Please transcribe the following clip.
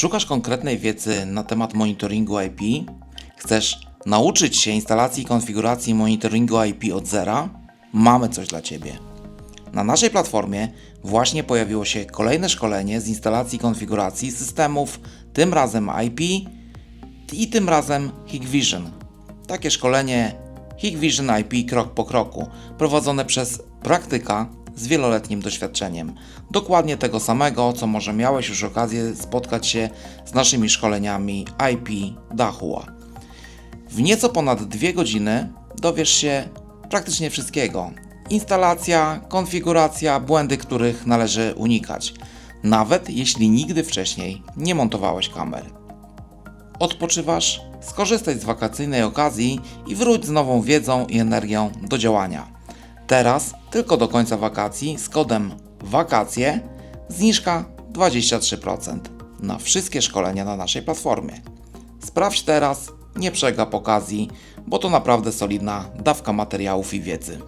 Szukasz konkretnej wiedzy na temat monitoringu IP? Chcesz nauczyć się instalacji i konfiguracji monitoringu IP od zera? Mamy coś dla Ciebie. Na naszej platformie właśnie pojawiło się kolejne szkolenie z instalacji i konfiguracji systemów, tym razem IP i tym razem Hikvision. Takie szkolenie Hikvision IP krok po kroku, prowadzone przez praktyka z wieloletnim doświadczeniem. Dokładnie tego samego, co może miałeś już okazję spotkać się z naszymi szkoleniami IP Dahua. W nieco ponad dwie godziny dowiesz się praktycznie wszystkiego. Instalacja, konfiguracja, błędy, których należy unikać, nawet jeśli nigdy wcześniej nie montowałeś kamer. Odpoczywasz? Skorzystaj z wakacyjnej okazji i wróć z nową wiedzą i energią do działania. Teraz, tylko do końca wakacji, z kodem WAKACje zniżka 23% na wszystkie szkolenia na naszej platformie. Sprawdź teraz, nie przegap okazji, bo to naprawdę solidna dawka materiałów i wiedzy.